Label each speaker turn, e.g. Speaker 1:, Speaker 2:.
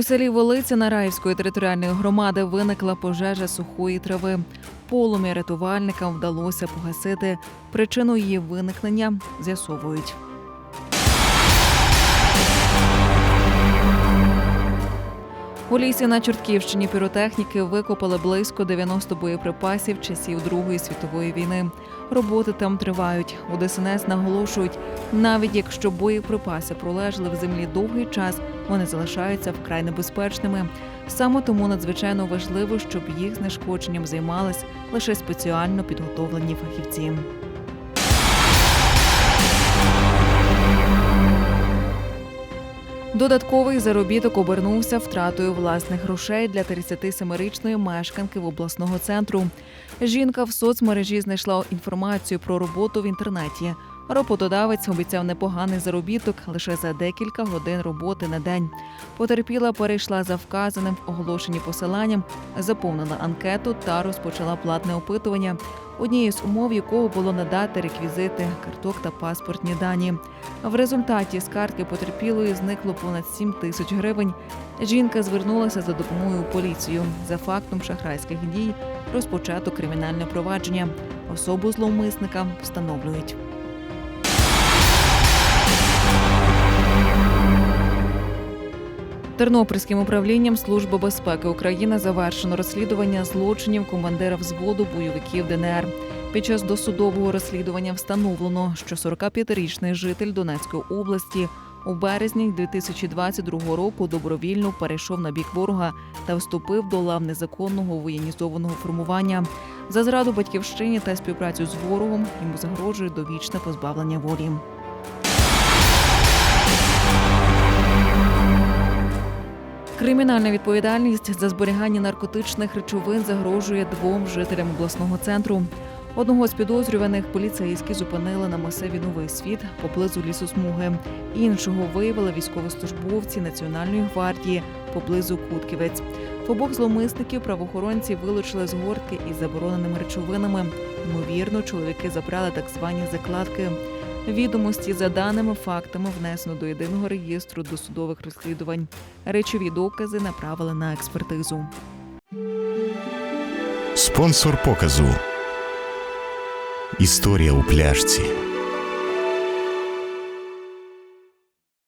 Speaker 1: У селі Волиця Нараївської територіальної громади виникла пожежа сухої трави. Полум'я рятувальникам вдалося погасити. Причину її виникнення з'ясовують. У лісі на Чортківщині піротехніки викопали близько 90 боєприпасів часів Другої світової війни. Роботи там тривають. У ДСНС наголошують, навіть якщо боєприпаси пролежали в землі довгий час, вони залишаються вкрай небезпечними. Саме тому надзвичайно важливо, щоб їх знешкодженням займались лише спеціально підготовлені фахівці. Додатковий заробіток обернувся втратою власних грошей для 37-річної мешканки в обласного центру. Жінка в соцмережі знайшла інформацію про роботу в інтернеті. Роботодавець обіцяв непоганий заробіток лише за декілька годин роботи на день. Потерпіла перейшла за вказаним в оголошенні посиланням, заповнила анкету та розпочала платне опитування, однією з умов якого було надати реквізити карток та паспортні дані. В результаті з картки потерпілої зникло понад 7 тисяч гривень. Жінка звернулася за допомогою поліцію. За фактом шахрайських дій розпочато кримінальне провадження. Особу зловмисника встановлюють. Тернопільським управлінням Служби безпеки України завершено розслідування злочинів командира взводу бойовиків ДНР. Під час досудового розслідування встановлено, що 45-річний житель Донецької області у березні 2022 року добровільно перейшов на бік ворога та вступив до лав незаконного воєнізованого формування. За зраду батьківщині та співпрацю з ворогом йому загрожує довічне позбавлення волі. Кримінальна відповідальність за зберігання наркотичних речовин загрожує двом жителям обласного центру. Одного з підозрюваних поліцейські зупинили на масиві Новий світ поблизу лісосмуги. Іншого виявили військовослужбовці Національної гвардії поблизу Кутківець. В обох зловмисників правоохоронці вилучили з гортки із забороненими речовинами. Ймовірно, чоловіки забрали так звані закладки. Відомості за даними фактами внесено до єдиного реєстру досудових розслідувань. Речові докази направили на експертизу.
Speaker 2: Спонсор показу. Історія у пляшці.